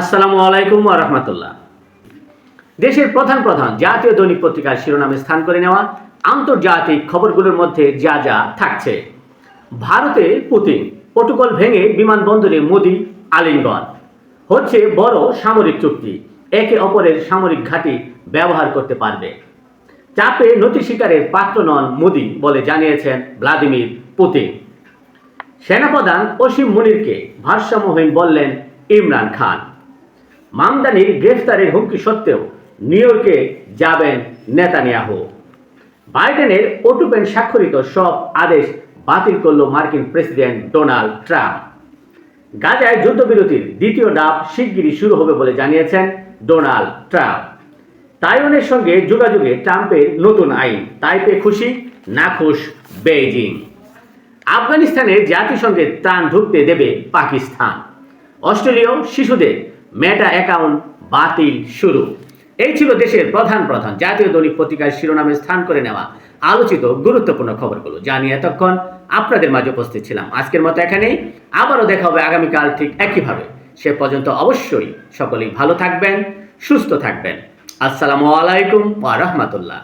আসসালামু আলাইকুম রহমতুল্লাহ। দেশের প্রধান প্রধান জাতীয় দৈনিক পত্রিকার শিরোনামে স্থান করে নেওয়া আন্তর্জাতিক খবরগুলোর মধ্যে যা যা থাকছে। ভারতে পুতিন প্রোটোকল ভেঙে বিমানবন্দরে মোদি আলিঙ্গন। হচ্ছে বড় সামরিক চুক্তি, একে অপরের সামরিক ঘাঁটি ব্যবহার করতে পারবে। চাপে নথি শিকারের পাত্র নন মোদি বলে জানিয়েছেন ভ্লাদিমির পুতিন। সেনাপ্রধান অসীম মুনিরকে ভারসাম্যহীন বললেন ইমরান খান। মামদানির গ্রেফতারের হুমকি সত্ত্বেও নিউ ইয়র্কে যাবেন নেতানিয়াহু। বাইডেনের ওটুপেন স্বাক্ষরিত সব আদেশ বাতিল করল মার্কিন প্রেসিডেন্ট ডোনাল্ড ট্রাম্প। গাজায় যুদ্ধবিরতির দ্বিতীয় ডাব শিগগিরই শুরু হবে বলে জানিয়েছেন ডোনাল্ড ট্রাম্প। তাইওয়ানের সঙ্গে যোগাযোগে ট্রাম্পের নতুন আইন, তাইপে খুশি নাখুশ বেইজিং। আফগানিস্তানে জাতিসংঘে ত্রাণ ঢুকতে দেবে পাকিস্তান। অস্ট্রেলীয় শিশুদের মেটা অ্যাকাউন্ট বাতিল শুরু। এই ছিল দেশের প্রধান প্রধান জাতীয় দৈনিক পত্রিকার শিরোনামে স্থান করে নেওয়া আলোচিত গুরুত্বপূর্ণ খবরগুলো। জানিয়ে এতক্ষণ আপনাদের মাঝে উপস্থিত ছিলাম। আজকের মতো এখানেই। আবারও দেখা হবে আগামীকাল ঠিক একইভাবে। সে পর্যন্ত অবশ্যই সকলেই ভালো থাকবেন, সুস্থ থাকবেন। আসসালামু আলাইকুম ওয়া রাহমাতুল্লাহ।